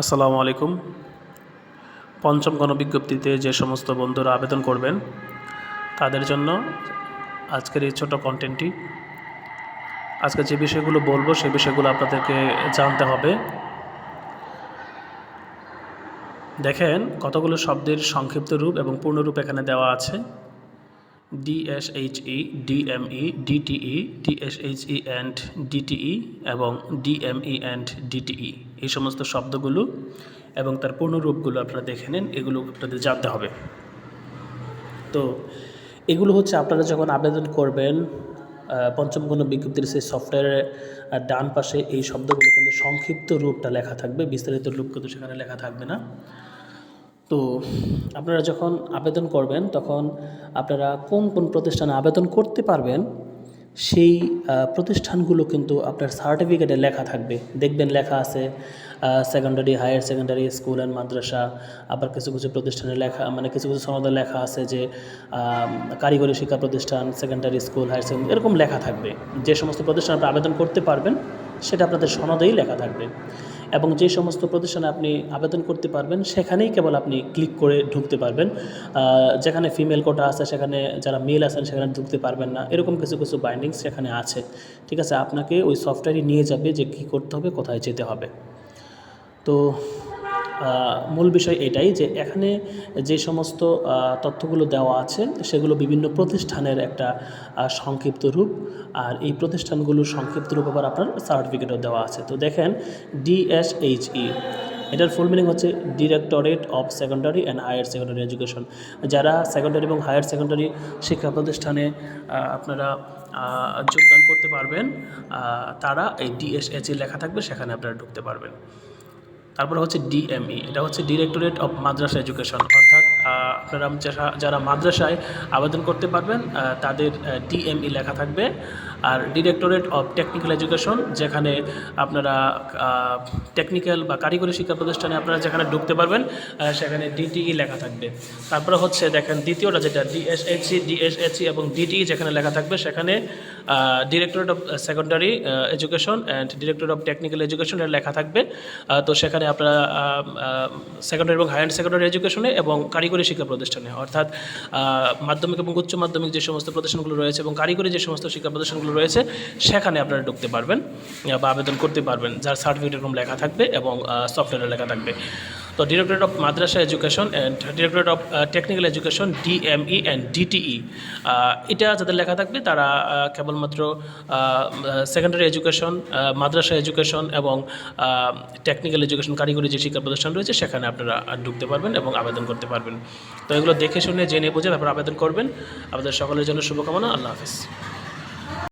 আসসালামু আলাইকুম। পঞ্চম গণবিজ্ঞপ্তিতে যে সমস্ত বন্ধুরা আবেদন করবেন, তাদের জন্য আজকের এই ছোট কন্টেন্টটি আজকে যে বিষয়গুলো বলব সেই বিষয়গুলো আপনাদেরকে জানতে হবে। দেখেন, কতগুলো শব্দের সংক্ষিপ্ত রূপ এবং পূর্ণরূপ এখানে দেওয়া আছে। DSHE DME DTE DSHE and DTE এবং ডিএমই অ্যান্ড ডিটিই এই সমস্ত শব্দগুলো এবং তার পূর্ণরূপগুলো আপনারা দেখে নেন, এগুলো আপনাদের জানতে হবে। তো এগুলো হচ্ছে আপনারা যখন আবেদন করবেন পঞ্চম কোনো বিজ্ঞপ্তির সেই সফটওয়্যারের ডান পাশে এই শব্দগুলো কিন্তু সংক্ষিপ্ত রূপটা লেখা থাকবে, বিস্তারিত রূপ কিন্তু সেখানে লেখা থাকবে না। তো আপনারা যখন আবেদন করবেন, তখন আপনারা কোন কোন প্রতিষ্ঠানে আবেদন করতে পারবেন সেই প্রতিষ্ঠানগুলো কিন্তু আপনার সার্টিফিকেটে লেখা থাকবে। দেখবেন লেখা আছে secondary higher secondary school and madrasa, আবার কিছু কিছু প্রতিষ্ঠানে লেখা মানে কিছু কিছু সনদে লেখা আছে যে কারিগরি শিক্ষা প্রতিষ্ঠান সেকেন্ডারি স্কুল হায়ার সেকেন্ডারি এরকম লেখা থাকবে। যে সমস্ত প্রতিষ্ঠান আপনি আবেদন করতে পারবেন সেটা আপনাদের সনদেই লেখা থাকবে। এবং যে সমস্ত প্রতিষ্ঠানে আপনি আবেদন করতে পারবেন, সেখানেই কেবল আপনি ক্লিক করে ঢুকতে পারবেন। যেখানে ফিমেল কোটা আছে, সেখানে যারা মেল আছেন, সেখানে ঢুকতে পারবেন না। এরকম কিছু কিছু বাইন্ডিংস সেখানে আছে। ঠিক আছে, আপনাকে ওই সফটওয়্যারই নিয়ে যাবে যে কী করতে হবে, কোথায় যেতে হবে। তো মূল বিষয় এটাই যে এখানে যে সমস্ত তথ্যগুলো দেওয়া আছে সেগুলো বিভিন্ন প্রতিষ্ঠানের একটা সংক্ষিপ্ত রূপ। আর এই প্রতিষ্ঠানগুলোর সংক্ষিপ্ত রূপ আবার আপনার সার্টিফিকেটও দেওয়া আছে। তো দেখেন ডিএসএইচই এটার ফুল মিনিং হচ্ছে directorate of secondary and higher secondary education যারা সেকেন্ডারি এবং হায়ার সেকেন্ডারি শিক্ষা প্রতিষ্ঠানে আপনারা যোগদান করতে পারবেন তারা এই ডিএসএইচই লেখা থাকবে, সেখানে আপনারা ঢুকতে পারবেন। তারপরে হচ্ছে ডিএমই, এটা হচ্ছে ডিরেক্টরেট অফ মাদ্রাসা এডুকেশন অর্থাৎ আপনারা যারা- মাদ্রাসায় আবেদন করতে পারবেন তাদের ডিএমই লেখা থাকবে। আর ডিরেক্টরেট অফ টেকনিক্যাল এডুকেশন, যেখানে আপনারা টেকনিক্যাল বা কারিগরি শিক্ষা প্রতিষ্ঠানে আপনারা যেখানে ঢুকতে পারবেন সেখানে ডিটিই লেখা থাকবে। তারপরে হচ্ছে দেখেন দ্বিতীয়টা যেটা ডিএসএইচসি ডিএসএইচসি এবং ডিটিই যেখানে লেখা থাকবে, সেখানে directorate of secondary education and directorate of technical education লেখা থাকবে। তো সেখানে আপনারা সেকেন্ডারি এবং হায়ার সেকেন্ডারি এডুকেশনে এবং কারিগরি শিক্ষা প্রতিষ্ঠানে। অর্থাৎ মাধ্যমিক এবং উচ্চ মাধ্যমিক যে সমস্ত প্রতিষ্ঠানগুলো রয়েছে এবং কারিগরি যে সমস্ত শিক্ষা প্রতিষ্ঠানগুলো রয়েছে, সেখানে আপনারা ঢুকতে পারবেন বা আবেদন করতে পারবেন, যার সার্টিফিকেট এরকম লেখা থাকবে এবং সফটওয়্যারে লেখা থাকবে। তো directorate of madrasa education and directorate of technical education DME and DTE এটা যাদের লেখা থাকবে, তারা কেবলমাত্র সেকেন্ডারি এডুকেশন মাদ্রাসা এডুকেশন এবং টেকনিক্যাল এডুকেশন কারিগরি যে শিক্ষা প্রতিষ্ঠান রয়েছে, সেখানে আপনারা ঢুকতে পারবেন এবং আবেদন করতে পারবেন। তো এগুলো দেখে শুনে, জেনে বুঝে তারপর আবেদন করবেন। আপনাদের সকলের জন্য শুভকামনা। আল্লাহ হাফিজ।